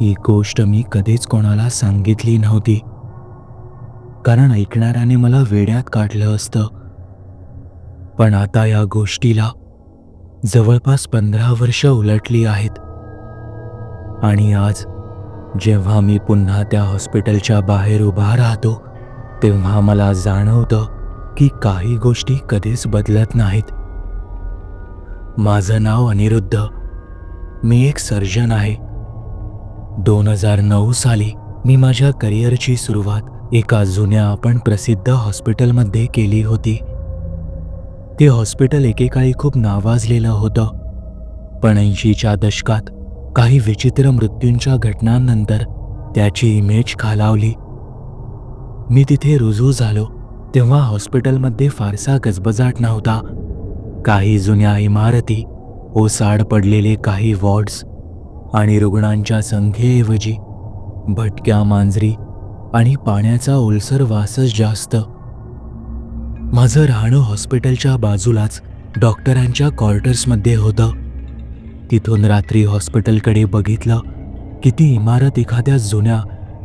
ही गोष्ट मी कधीच कोणाला सांगितली नव्हती. कारण ऐकणाऱ्याने मला वेड्यात काढलं असतं. पण आता या गोष्टीला जवळपास पंधरा वर्ष उलटली आहेत. आणि आज जेव्हा मी पुन्हा त्या हॉस्पिटलच्या बाहेर उभा राहतो तेव्हा मला जाणवतं की काही गोष्टी कधीच बदलत नाहीत. माझं नाव अनिरुद्ध. मी एक सर्जन आहे. दोन हजार नऊ साली मी माझ्या करिअरची सुरुवात एका जुन्या पण प्रसिद्ध हॉस्पिटलमध्ये केली होती. ते हॉस्पिटल एकेकाळी खूप नावाजलेलं होतं. पण ऐंशीच्या दशकात काही विचित्र मृत्यूंच्या घटनांनंतर त्याची इमेज खालावली. मी तिथे रुजू झालो तेव्हा हॉस्पिटलमध्ये फारसा गजबजाट नव्हता. काही जुन्या इमारती ओसाड पडलेले काही वॉर्ड्स आणि रुग्णांच्या संख्येऐवजी भटक्या मांजरी आणि पाण्याचा ओलसर वासच जास्त. माझं राहणं हॉस्पिटलच्या बाजूलाच डॉक्टरांच्या क्वार्टर्समध्ये होतं. तिथून रात्री हॉस्पिटलकडे बघितलं की ती इमारत एखाद्या जुन्या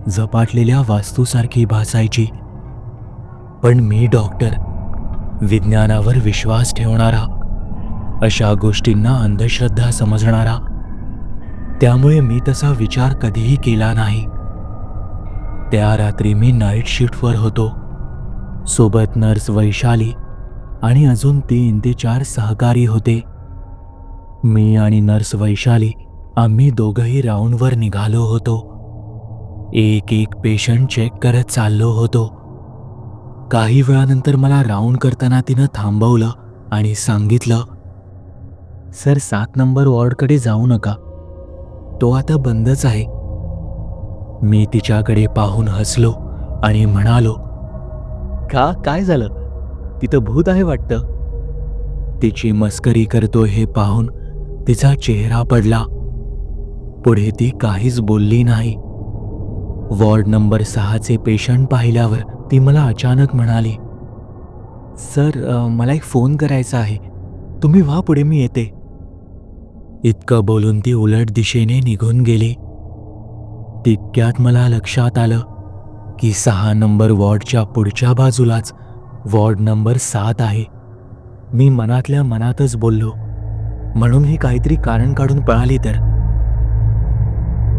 झपाटलेल्या वास्तूसारखी भासायची. पण मी डॉक्टर विज्ञानावर विश्वास ठेवणारा अशा गोष्टींना अंधश्रद्धा समजणारा त्यामुळे मी तसा विचार कधीही केला नाही. त्या रात्री मी नाईट शिफ्टवर होतो. सोबत नर्स वैशाली आणि अजून तीन ते चार सहकारी होते. मी आणि नर्स वैशाली आम्ही दोघंही राऊंडवर निघालो होतो. एक एक पेशंट चेक करत चाललो होतो. काही वेळानंतर मला राऊंड करताना तिनं थांबवलं आणि सांगितलं सर सात नंबर वॉर्डकडे जाऊ नका. तो आता बंदच आहे. मी तिच्याकडे पाहून हसलो आणि म्हणालो का? काय झालं? तिथं भूत आहे वाटतं. तिची मस्करी करतो हे पाहून तिचा चेहरा पडला. पुढे ती काहीच बोलली नाही. वॉर्ड नंबर सहाचे पेशंट पाहिल्यावर ती मला अचानक म्हणाली सर मला एक फोन करायचा आहे. तुम्ही व्हा पुढे मी येते. इतकं बोलून ती उलट दिशेने निघून गेली. तितक्यात मला लक्षात आलं की सहा नंबर वॉर्डच्या पुढच्या बाजूलाच वॉर्ड नंबर सात आहे. मी मनातल्या मनातच बोललो म्हणून ही काहीतरी कारण काढून पळाली तर.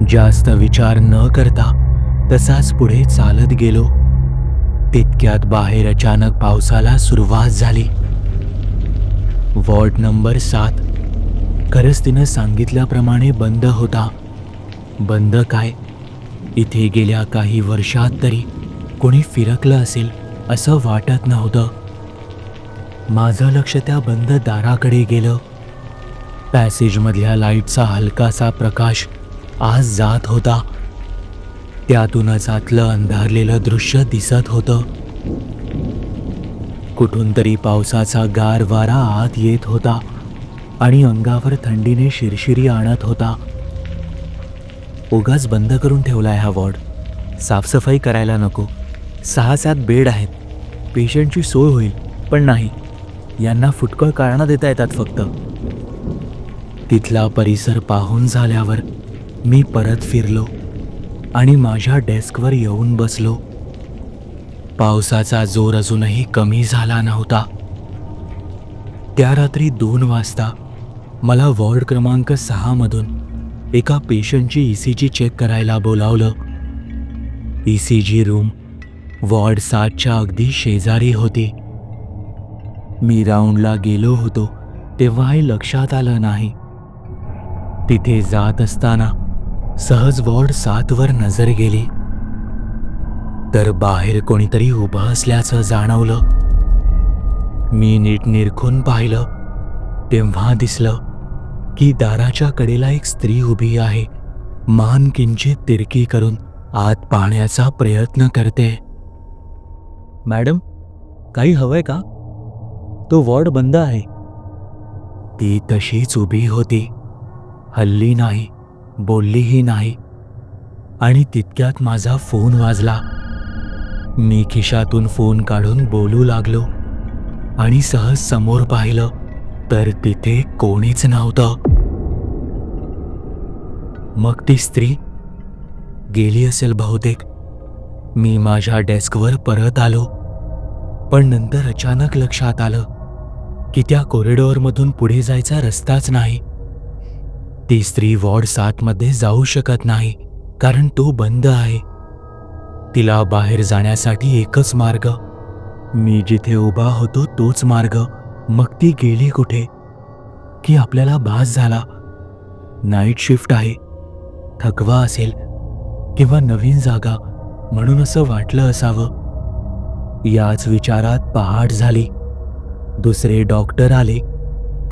जास्त विचार न करता तसाच पुढे चालत गेलो. तितक्यात बाहेर अचानक पावसाला सुरुवात झाली. वॉर्ड नंबर सात खरंच तिनं सांगितल्याप्रमाणे बंद होता. बंद काय? इथे गेल्या काही वर्षात तरी कोणी फिरकलं असेल असं वाटत नव्हतं. माझं लक्ष त्या बंद दाराकडे गेलं. पॅसेजमधल्या लाईटचा हलकासा प्रकाश आज जात होता. त्यातूनच आतलं अंधारलेलं दृश्य दिसत होतं. कुठून तरी पावसाचा गार वारा आत येत होता. आणि अंगावर थंडीने शिरशिरी आणत होता. उगाच बंद करून ठेवलाय हा वॉर्ड. साफसफाई करायला नको. सहा सात बेड आहेत. पेशंटची सोय होईल पण नाही. यांना फुटकळ कारणं देता येतात फक्त. तिथला परिसर पाहून झाल्यावर मी परत फिरलो आणि माझ्या डेस्कवर येऊन बसलो. पावसाचा जोर अजूनही कमी झाला नव्हता. त्या रात्री दोन वाजता मला वॉर्ड क्रमांक सहामधून एका पेशंटची ई सी जी चेक करायला बोलावलं. E C G room ward सातच्या अगदी शेजारी होती. मी राऊंडला गेलो होतो तेव्हाही लक्षात आलं नाही. तिथे जात असताना सहज वॉर्ड सातवर नजर गेली. तर बाहेर कोणीतरी उभं असल्याचं जाणवलं. मी नीट निरखून पाहिलं. तेव्हा दिसलं की दाराच्या कडेला एक स्त्री उभी आहे. मान किंचित तिरकी करून आत पाहण्याचा प्रयत्न करते. मॅडम काही हवंय का? तो वॉर्ड बंद आहे. ती तशीच उभी होती. हल्ली नाही बोललीही नाही. आणि तितक्यात माझा फोन वाजला. मी खिशातून फोन काढून बोलू लागलो आणि सहज समोर पाहिलं. तर तिथे कोणीच नव्हतं. मग ती स्त्री गेली असेल बहुतेक. मी माझ्या डेस्कवर परत आलो. पण नंतर अचानक लक्षात आलं की त्या कॉरिडॉरमधून पुढे जायचा रस्ताच नाही. ती स्त्री वॉर्ड सातमध्ये जाऊ शकत नाही कारण तो बंद आहे. तिला बाहेर जाण्यासाठी एकच मार्ग. मी जिथे उभा होतो तोच मार्ग. मग ती गेली कुठे? की आपल्याला भास झाला? नाईट शिफ्ट आहे. थकवा असेल किंवा नवीन जागा म्हणून असं वाटलं असावं. याच विचारात पहाट झाली. दुसरे डॉक्टर आले.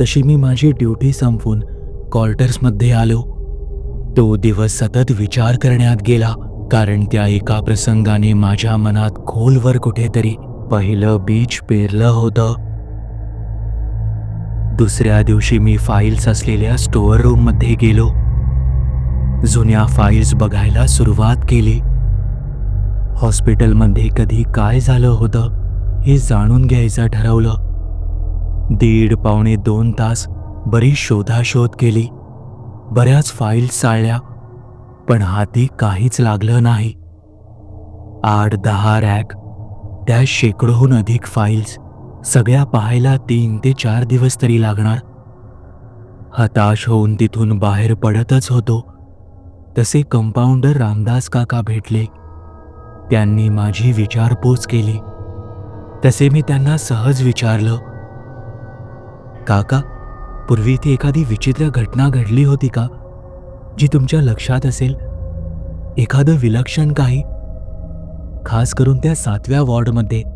तशी मी माझी ड्युटी संपवून क्वार्टर्समध्ये आलो. तो दिवस सतत विचार करण्यात गेला. कारण त्या एका प्रसंगाने माझ्या मनात खोलवर कुठेतरी पहिलं बीज पेरलं होतं. दुसऱ्या दिवशी मी फाईल्स असलेल्या स्टोअर रूममध्ये गेलो. जुन्या फाईल्स बघायला सुरुवात केली. हॉस्पिटलमध्ये कधी काय झालं होतं हे जाणून घ्यायचं ठरवलं. दीड पावणे दोन तास बरी शोधाशोध केली. बऱ्याच फाईल्स चाळल्या पण हाती काहीच लागलं नाही. आठ दहा रॅक त्या शेकडोहून अधिक फाईल्स सगळ्या पाहायला तीन ते चार दिवस तरी लागणार. हताश होऊन तिथून बाहेर पडतच होतो. तसे कंपाऊंडर रामदास काका भेटले. त्यांनी माझी विचारपूस केली. तसे मी त्यांना सहज विचारलं. काका पूर्वी इथे एखादी विचित्र घटना घडली होती का जी तुमच्या लक्षात असेल? एखादं विलक्षण काही? खास करून त्या सातव्या वॉर्डमध्ये.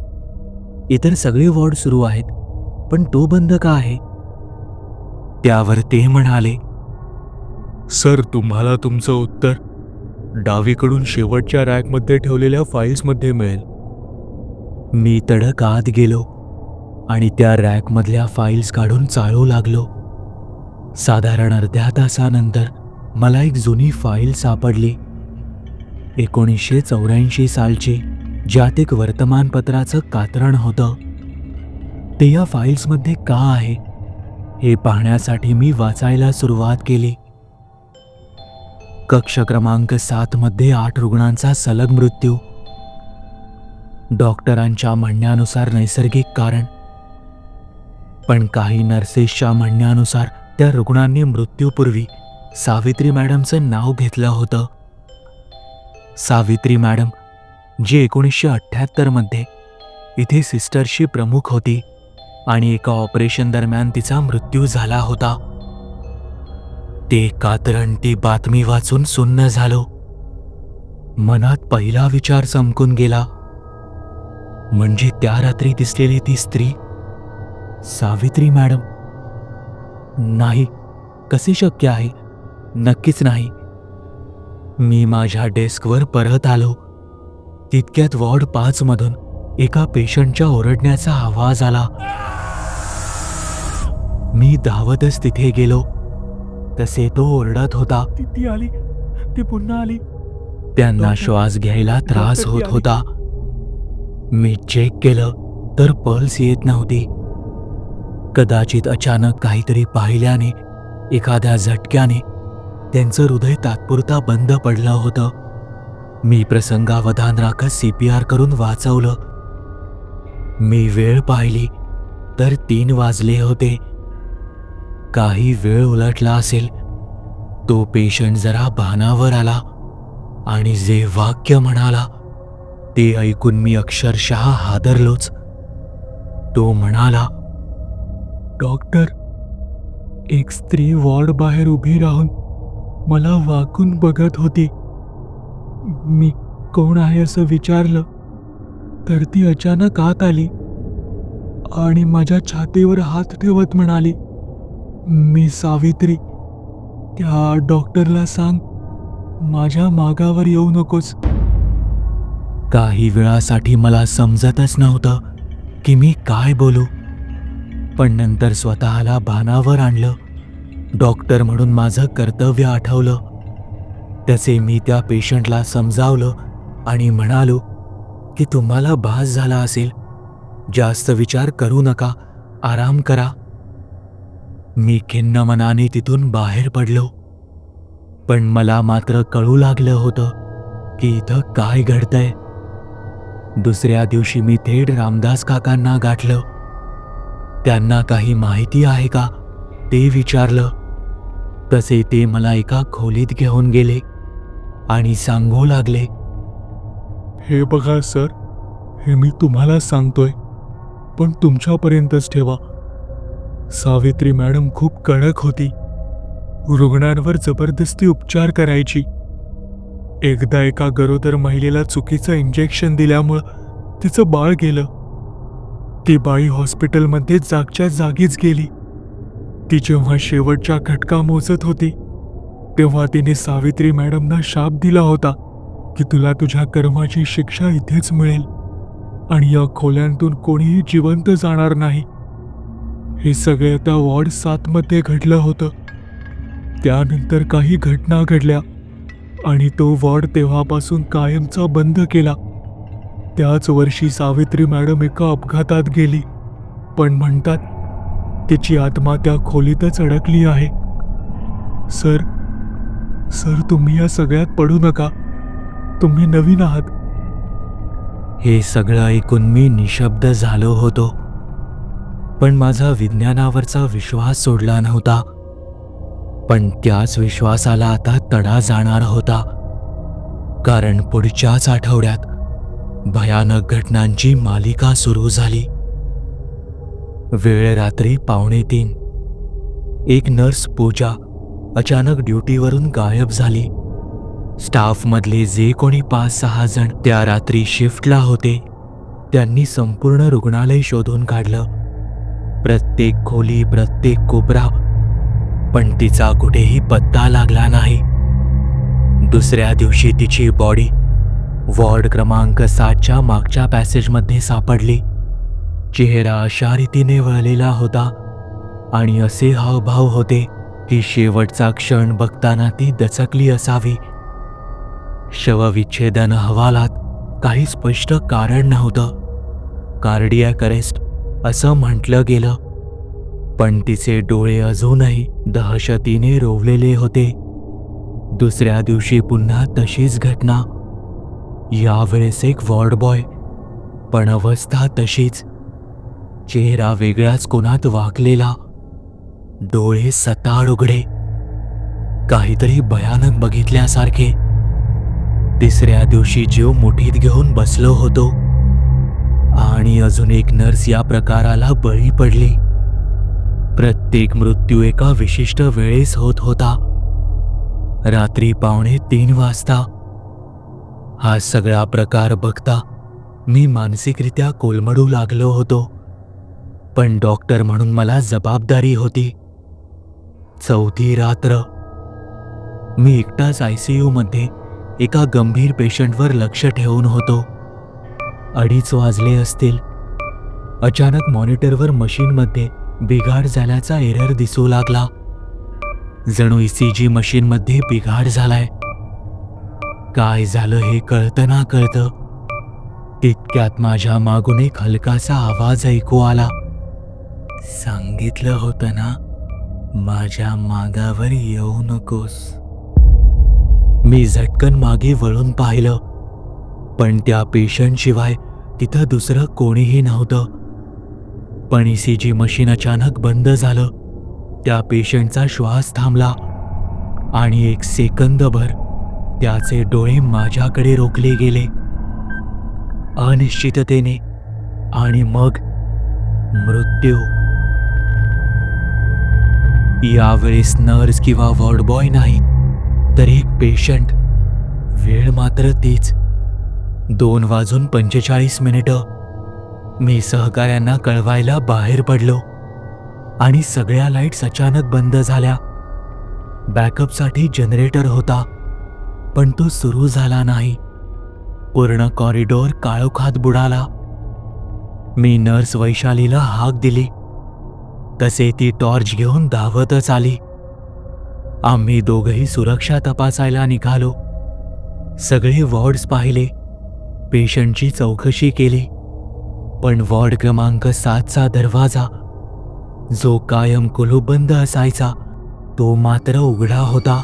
इतर सगळे वॉर्ड सुरू आहेत पण तो बंद का आहे? त्यावर ते म्हणाले सर तुम्हाला तुमचं उत्तर डावीकडून शेवटच्या रॅकमध्ये ठेवलेल्या फाईल्समध्ये मिळेल. मी तडक आत गेलो आणि त्या रॅकमधल्या फाईल्स काढून चाळू लागलो. साधारण अर्ध्या तासानंतर मला एक जुनी फाईल सापडली. एकोणीसशे चौऱ्याऐंशी सालची. ज्यात एक वर्तमानपत्राचं कात्रण होतं. ते या फाईल्समध्ये का आहे? हे पाहण्यासाठी मी वाचायला सुरुवात केली. कक्ष क्रमांक सात मध्ये आठ रुग्णांचा सलग मृत्यू. डॉक्टरांच्या म्हणण्यानुसार नैसर्गिक कारण. पण काही नर्सेसच्या म्हणण्यानुसार त्या रुग्णांनी मृत्यूपूर्वी सावित्री मॅडमचं नाव घेतलं होतं. सावित्री मॅडम जी एकोणीसशे अठ्ठ्याहत्तरमध्ये इथे सिस्टरशी प्रमुख होती आणि एका ऑपरेशन दरम्यान तिचा मृत्यू झाला होता. ते कातरण ती बातमी वाचून सुन्न झालो. मनात पहिला विचार चमकून गेला. म्हणजे त्या रात्री दिसलेली ती स्त्री? सावित्री मॅडम? नाही कसे शक्य आहे? नक्कीच नाही. मी माझ्या डेस्कवर परत आलो. तितक्यात वॉर्ड पाच मधून एका पेशंटच्या ओरडण्याचा आवाज आला. मी धावतच तिथे गेलो. तसे तो ओरडत होता. ती आली. ती पुन्हा आली. त्यांना श्वास घ्यायला त्रास होत होता. मी चेक केलं तर पल्स येत नव्हती. कदाचित अचानक काहीतरी पाहिल्याने एखाद्या झटक्याने त्यांचं हृदय तात्पुरता बंद पडलं होतं. मी प्रसंगावधान राखत सी पी आर करून वाचवलं. मी वेळ पाहिली तर तीन वाजले होते. काही वेळ उलटला असेल तो पेशंट जरा भानावर आला आणि जे वाक्य म्हणाला ते ऐकून मी अक्षरशः हादरलोच. तो म्हणाला डॉक्टर एक स्त्री वॉर्ड बाहेर उभी राहून मला वाकून बघत होती. मी कोण आहे असं विचारलं तर ती अचानक आत आली आणि माझ्या छातीवर हात ठेवत म्हणाली मी सावित्री त्या डॉक्टरला सांग माझ्या मागावर येऊ नकोस. काही वेळासाठी मला समजतच नव्हतं की मी काय बोलू पण नंतर स्वतःला भानावर आणलं डॉक्टर म्हणून माझं कर्तव्य आठवलं. त्याचे मी त्या पेशंटला समजावलं आणि म्हणालो की तुम्हाला भास झाला असेल. जास्त विचार करू नका. आराम करा. मी खिन्न मनाने तिथून बाहेर पडलो. पण मला मात्र कळू लागलं होतं की इथं काय घडतंय. दुसऱ्या दिवशी मी थेट रामदास काकांना गाठलं. त्यांना काही माहिती आहे का? ते विचारलं. तसे ते मला एका खोलीत घेऊन गेले. आणि सांगू लागले हे बघा सर हे मी तुम्हाला सांगतोय पण तुमच्यापर्यंतच ठेवा. सावित्री मॅडम खूप कडक होती. रुग्णांवर जबरदस्ती उपचार करायची. एकदा एका गरोदर महिलेला चुकीचं इंजेक्शन दिल्यामुळं तिचं बाळ गेलं. ती बाई हॉस्पिटलमध्ये जागच्या जागीच गेली. ती जेव्हा शेवटच्या घटका मोजत होती तेव्हा तिने सावित्री मॅडमना शाप दिला होता की तुला तुझ्या कर्माची शिक्षा इथेच मिळेल आणि या खोल्यांतून कोणीही जिवंत जाणार नाही. हे सगळे त्या वॉर्ड सातमध्ये घडलं होतं. त्यानंतर काही घटना घडल्या आणि तो वॉर्ड तेव्हापासून कायमचा बंद केला. त्याच वर्षी सावित्री मॅडम एका अपघातात गेली. पण म्हणतात तिची आत्मा त्या खोलीतच अडकली आहे. सर सर तुम्ही या सगळ्यात पडू नका. तुम्ही नवीन आहात. हे सगळं ऐकून मी निशब्द झालो होतो. पण माझा विज्ञानावरचा विश्वास सोडला नव्हता. पण त्याच विश्वासाला आता तडा जाणार होता. कारण पुढच्याच आठवड्यात भयानक घटनांची मालिका सुरू झाली. वेळ रात्री पावणे तीन. एक नर्स पूजा अचानक ड्युटीवरून गायब झाली. स्टाफमधले जे कोणी पाच सहा जण त्या रात्री शिफ्टला होते त्यांनी संपूर्ण रुग्णालय शोधून काढलं. प्रत्येक खोली प्रत्येक कोपरा पण तिचा कुठेही पत्ता लागला नाही. दुसऱ्या दिवशी तिची बॉडी वॉर्ड क्रमांक सातच्या मागच्या पॅसेजमध्ये सापडली. चेहरा अशा रीतीने वळलेला होता आणि असे हावभाव होते ही शेवटचा क्षण बघताना ती दचकली असावी. शवविच्छेदन अहवालात काही स्पष्ट कारण नव्हतं. कार्डियक अरेस्ट असं म्हटलं गेलं. पण तिचे डोळे अजूनही दहशतीने रोवलेले होते. दुसऱ्या दिवशी पुन्हा तशीच घटना. यावेळेस एक वॉर्ड बॉय पण अवस्था तशीच. चेहरा वेगळ्याच कोणात वाकलेला. डोळे सताड उघडे. काहीतरी भयानक बघितल्यासारखे. तिसऱ्या दिवशी जीव मुठीत घेऊन बसलो होतो. आणि अजून एक नर्स या प्रकाराला बळी पडली. प्रत्येक मृत्यू एका विशिष्ट वेळेस होत होता. रात्री पावणे तीन वाजता. हा सगळा प्रकार बघता मी मानसिकरित्या कोलमडू लागलो होतो. पण डॉक्टर म्हणून मला जबाबदारी होती. चौथी रात्र. मी एकटाच आय सी मध्ये एका गंभीर पेशंटवर लक्ष ठेवून होतो. अडीच वाजले असतील. अचानक मॉनिटरवर मशीनमध्ये बिघाड झाल्याचा एरर दिसू लागला. जणू ईसीजी मशीनमध्ये बिघाड झालाय. काय झालं हे कळतं ना कळतं. तितक्यात माझ्या मागून एक हलकासा आवाज ऐकू आला. सांगितलं होतं ना माझ्या मागावर येऊ नकोस. मी झटकन मागे वळून पाहिलं. पण त्या पेशंटशिवाय तिथं दुसरं कोणीही नव्हतं. पण ईसीजी मशीन अचानक बंद झालं. त्या पेशंटचा श्वास थांबला. आणि एक सेकंदभर त्याचे डोळे माझ्याकडे रोखले गेले. अनिश्चिततेने आणि मग मृत्यू. यावेळेस नर्स किंवा वॉर्ड बॉय नाही तर एक पेशंट वेळ मात्र तीच. दोन वाजून पंचेचाळीस मिनिटं. मी सहकाऱ्यांना कळवायला बाहेर पडलो. आणि सगळ्या लाईट्स अचानक बंद झाल्या. बॅकअपसाठी जनरेटर होता पण तो सुरू झाला नाही. पूर्ण कॉरिडॉर काळोखात बुडाला. मी नर्स वैशालीला हाक दिली. तसे ती टॉर्च घेऊन धावतच आली. आम्ही दोघही सुरक्षा तपासायला निघालो. सगळे वॉर्ड्स पाहिले. पेशंटची चौकशी केली. पण वॉर्ड क्रमांक सातचा दरवाजा जो कायम कुलूबंद असायचा तो मात्र उघडा होता.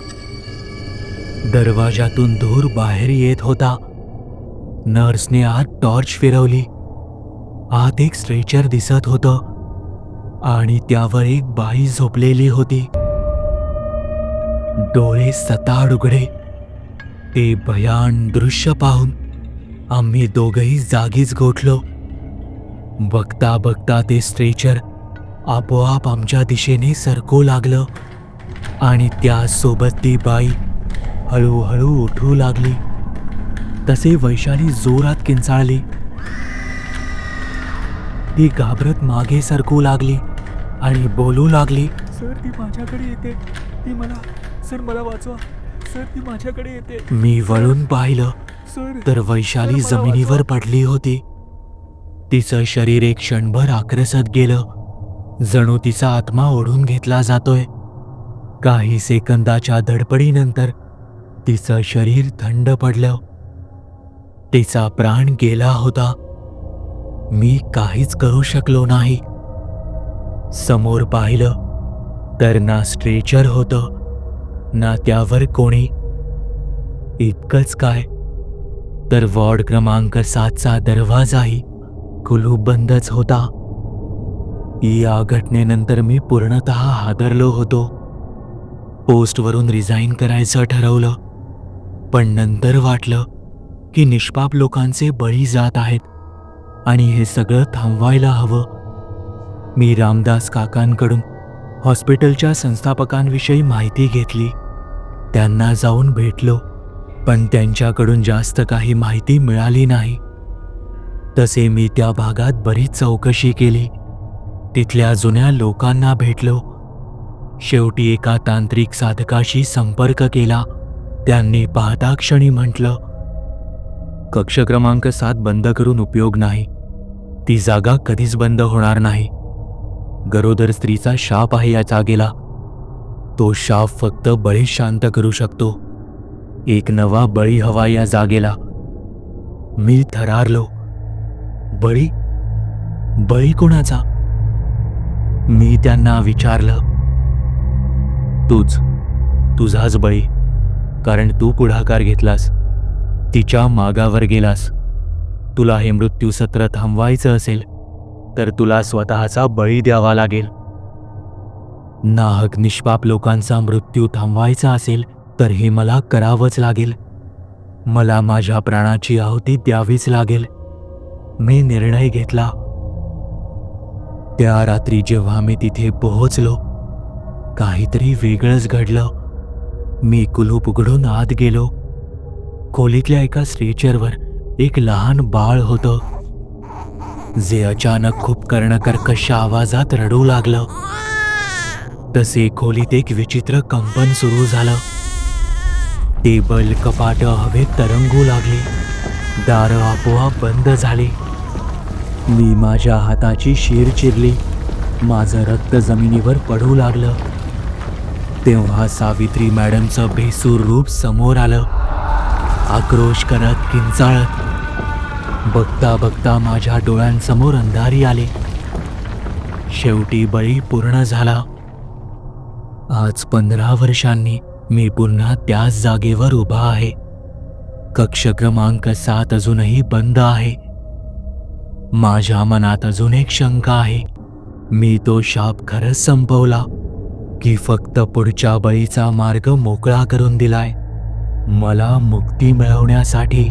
दरवाजातून धूर बाहेर येत होता. नर्सने आत टॉर्च फिरवली. आत एक स्ट्रेचर दिसत होतं. आणि त्यावर एक बाई झोपलेली होती. डोळे सताड उघडे. ते भयान दृश्य पाहून आम्ही दोघही जागीच गोठलो. बघता बघता ते स्ट्रेचर आपोआप आमच्या दिशेने सरकू लागलं आणि त्यासोबत ती बाई हळूहळू उठू लागली. तसे वैशाली जोरात किंचाळली. ती घाबरत मागे सरकू लागली. आणि बोलू लागली. सर ती माझ्याकडे येते. ती मला सर मला वाचवा. सर ती माझ्याकडे येते. मी वळून पाहिलं. सर तर वैशाली जमिनीवर पडली होती. तिचं शरीर एक क्षणभर आक्रसत गेलं. जणू तिचा आत्मा ओढून घेतला जातोय. काही सेकंदाच्या धडपडीनंतर तिचं शरीर थंड पडलं. तिचा प्राण गेला होता. मी काहीच करू शकलो नाही. समोर पाहिलं तर ना स्ट्रेचर होतं ना त्यावर कोणी. इतकंच काय? तर वॉर्ड क्रमांक सातचा दरवाजाही कुलूप बंदच होता. या घटनेनंतर मी पूर्णतः हादरलो होतो. पोस्टवरून रिझाईन करायचं ठरवलं पण नंतर वाटलं की निष्पाप लोकांचे बळी जात आहेत आणि हे सगळं थांबवायला हवं. मी रामदास काकांकडून हॉस्पिटलच्या संस्थापकांविषयी माहिती घेतली. त्यांना जाऊन भेटलो पण त्यांच्याकडून जास्त काही माहिती मिळाली नाही. तसे मी त्या भागात बरीच चौकशी केली. तिथल्या जुन्या लोकांना भेटलो. शेवटी एका तांत्रिक साधकाशी संपर्क केला. त्यांनी पाहता क्षणी म्हटलं कक्ष क्रमांक सात बंद करून उपयोग नाही. ती जागा कधीच बंद होणार नाही. गरोदर स्त्रीचा शाप आहे या जागेला. तो शाप फक्त बळी शांत करू शकतो. एक नवा बळी हवा या जागेला. मी थरारलो. बळी? बळी कोणाचा? मी त्यांना विचारलं. तूच. तुझाच बळी. कारण तू पुढाकार घेतलास. तिच्या मागावर गेलास. तुला हे मृत्यूसत्र थांबवायचं असेल. तर तुला स्वतःचा बळी द्यावा लागेल. नाहक निष्पाप लोकांचा मृत्यू थांबवायचा असेल तर हे मला करावंच लागेल. मला माझ्या प्राणाची आहुती द्यावीच लागेल. मी निर्णय घेतला. त्या रात्री जेव्हा मी तिथे पोहोचलो काहीतरी वेगळंच घडलं. मी कुलूप उघडून आत गेलो. खोलीतल्या एका स्ट्रेचरवर एक लहान बाळ होतं. जे अचानक खूप कर्णकर्कश आवाजात रडू लागलं. तसे खोलीत एक विचित्र कंपन सुरू झालं. टेबल कपाट हवेत तरंगू लागली. दारं आपोआप बंद झाली. मी माझ्या हाताची शीर चिरली. माझं रक्त जमिनीवर पडू लागलं. तेव्हा सावित्री मॅडमचं भेसूर रूप समोर आलं. आक्रोश करत किंचाळत बघता बघता माझ्या डोळ्यांसमोर अंधारी आले. शेवटी बळी पूर्ण झाला. आज पंधरा वर्षांनी मी पुन्हा त्याच जागेवर उभा आहे. कक्ष क्रमांक सात अजूनही बंद आहे. माझ्या मनात अजून एक शंका आहे. मी तो शाप खरंच संपवला की फक्त पुढच्या बळीचा मार्ग मोकळा करून दिलाय. मला मुक्ती मिळवण्यासाठी